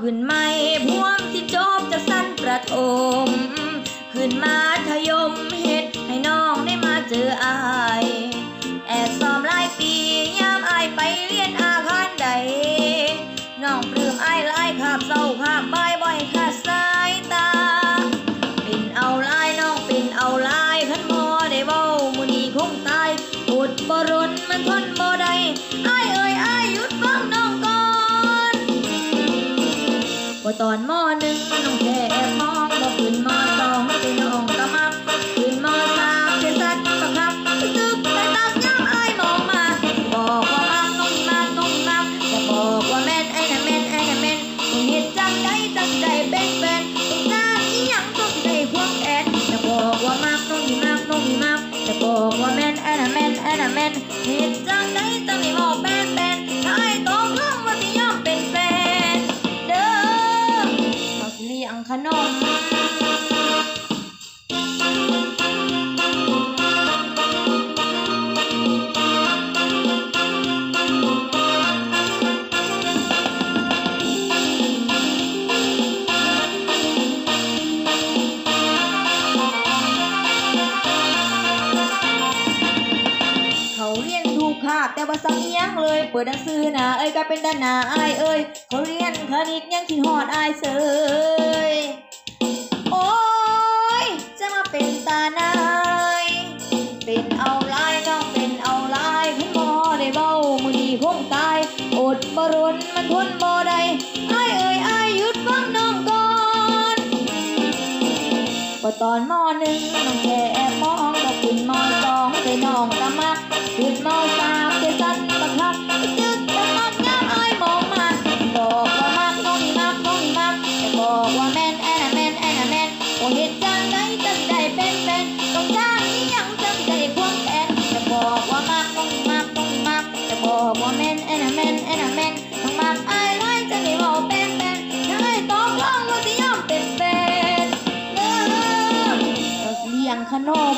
ขึ้นไม่พ่วงที่จบจะสั้นประทมขึ้นมา ว่าตอนมอหนึ่งน้องแค่แอบมองบ่ขึ้นมอสองแต่น้องก็มักขึ้นมอสามเสียสัตว์ประคับตึกแต่ตามย้ำอายมองมาบอกว่ามักน้องมักน้องมักอย่บอกว่าแม่นไอ้น่ะแม่นไอ้น่ะแม่นต้องเฮ็ดจังใดจังใจเป็นแฟนต้องการอีหยังต้องสิได้ควงแขนอย่บอกว่ามักน้องมักน้องมักอย่บอกว่าแม่นไอ้น่ะแม่นไอ้น่ะแม่นเฮ็ดจังใดจัง นม เขาเรียนถูกคาแต่ว่าสังเอียงเลย เปิดหนังสือนาเอ้ยก็เป็นด้านหนาอายเอ้ยเขาเรียนคณิตยังคิดหอดอายเสย เป็นเอาลายต้องเป็นเอาลายพิ่นบ่ได้เบ้ามือนี้คงตายอดบ่รนมันทนบ่ได้อ้เอ้ยไอ้หยุดฟังน้องก่อนพอตอนมหนึ่งน้องแค่แอบมองก็ขึ้นมสองได้น้องตะมักขึ้นมสามได้สั้นบักคักจึกตะมักน้ำอ้ายมองมาบอกว่ามักน้องนี่มักน้องนี่มักบอกว่าแม่นแอนะแม่นแอนะแม่นโอ้เฮ็ดจังได๋จังได้เป็น มักมักมักจะบอกว่าแมนแอ็นแมนแอ็นแมนต้องมักไอ้ไรจะไม่บอกเป็นเป็นถ้าไอ้ต้องร้องก็จะยอมเป็นเป็นเลิกเลี้ยงขนม